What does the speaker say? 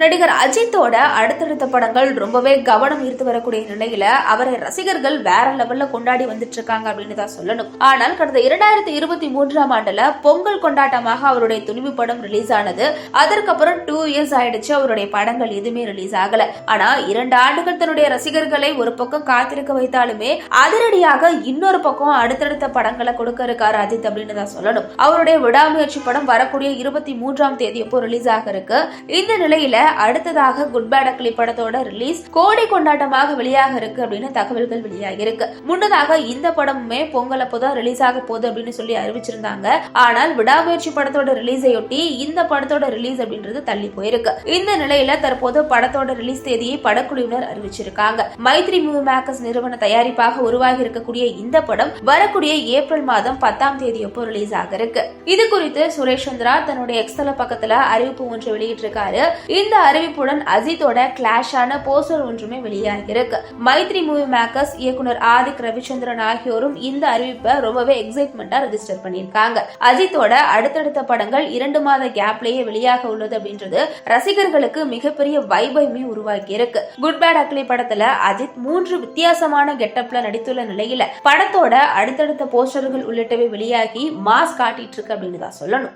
நடிகர் அஜித்தோட அடுத்தடுத்த படங்கள் ரொம்பவே கவனம் ஈர்த்து வரக்கூடிய நிலையில அவரை ரசிகர்கள் வேற லெவல்ல கொண்டாடி வந்துட்டு இருக்காங்க அப்படின்னு தான் சொல்லணும். ஆனால் கடந்த இரண்டாயிரத்தி இருபத்தி மூன்றாம் ஆண்டுல பொங்கல் கொண்டாட்டமாக அவருடைய துணிவு படம் ரிலீஸ் ஆனது. அதற்கப்புறம் டூ இயர்ஸ் ஆயிடுச்சு அவருடைய படங்கள் எதுவுமே ரிலீஸ் ஆகல. ஆனா இரண்டு ஆண்டுகள் தன்னுடைய ரசிகர்களை ஒரு பக்கம் காத்திருக்க வைத்தாலுமே அதிரடியாக இன்னொரு பக்கம் அடுத்தடுத்த படங்களை கொடுக்க இருக்காரு அஜித் அப்படின்னு தான் சொல்லணும். அவருடைய விடாமுயற்சி படம் வரக்கூடிய இருபத்தி மூன்றாம் தேதி எப்போ ரிலீஸ் ஆக இருக்கு. இந்த நிலையில அடுத்ததாக குட் பேட் அக்லி படத்தோட ரிலீஸ் கோடை கொண்டாட்டமாக வெளியாக இருக்கு அப்படின்னு தகவல்கள் வெளியாகி இருக்கு முன்னதாக இந்த படமுமே பொங்கல் அப்போதான் ரிலீஸ் ஆக போகுது அப்படின்னு சொல்லி அறிவிச்சிருந்தாங்க. ஆனால் விடாமுயற்சி படத்தோட ரிலீஸையொட்டி இந்த படத்தோட ரிலீஸ் அப்படின்றது தள்ளி போயிருக்கு. இந்த நிலையில தற்போது படத்தோட ரிலீஸ் தேதியை படக்குழுவினர் அறிவிச்சிருக்காங்க. மைத்ரி மூவி மேக்கர்ஸ் நிறுவன தயாரிப்பாக உருவாகி இருக்கக்கூடிய இந்த படம் வரக்கூடிய ஏப்ரல் மாதம் பத்தாம் தேதி அப்போ ரிலீஸ் ஆக இருக்கு. இது குறித்து சுரேஷ் சந்திரா தன்னுடைய எக்ஸ்தல பக்கத்துல அறிவிப்பு ஒன்று வெளியிட்டிருக்காரு. இந்த அறிவிப்புடன் அஜித்தோட கிளாஷான போஸ்டர் ஒன்றுமே வெளியாகி இருக்கு மைத்ரி மூவி மேக்கர்ஸ் இயக்குனர் ஆதிக் ரவிச்சந்திரன் ஆகியோரும் இந்த அறிவிப்பை ரொம்பவே எக்ஸைட்மெண்டா ரெஜிஸ்டர் பண்ணியிருக்காங்க. அஜித்தோட அடுத்தடுத்த படங்கள் இரண்டு மாத கேப்லயே வெளியாக உள்ளது அப்படின்றது ரசிகர்களுக்கு மிகப்பெரிய வைபையுமே உருவாக்கி இருக்கு குட் பேட் அக்லி படத்துல அஜித் மூன்று வித்தியாசமான கெட்டப்ல நடித்துள்ள நிலையில படத்தோட அடுத்தடுத்த போஸ்டர்கள் உள்ளிட்டவை வெளியாகி மாஸ் காட்டிட்டு இருக்கு அப்படின்னு தான் சொல்லணும்.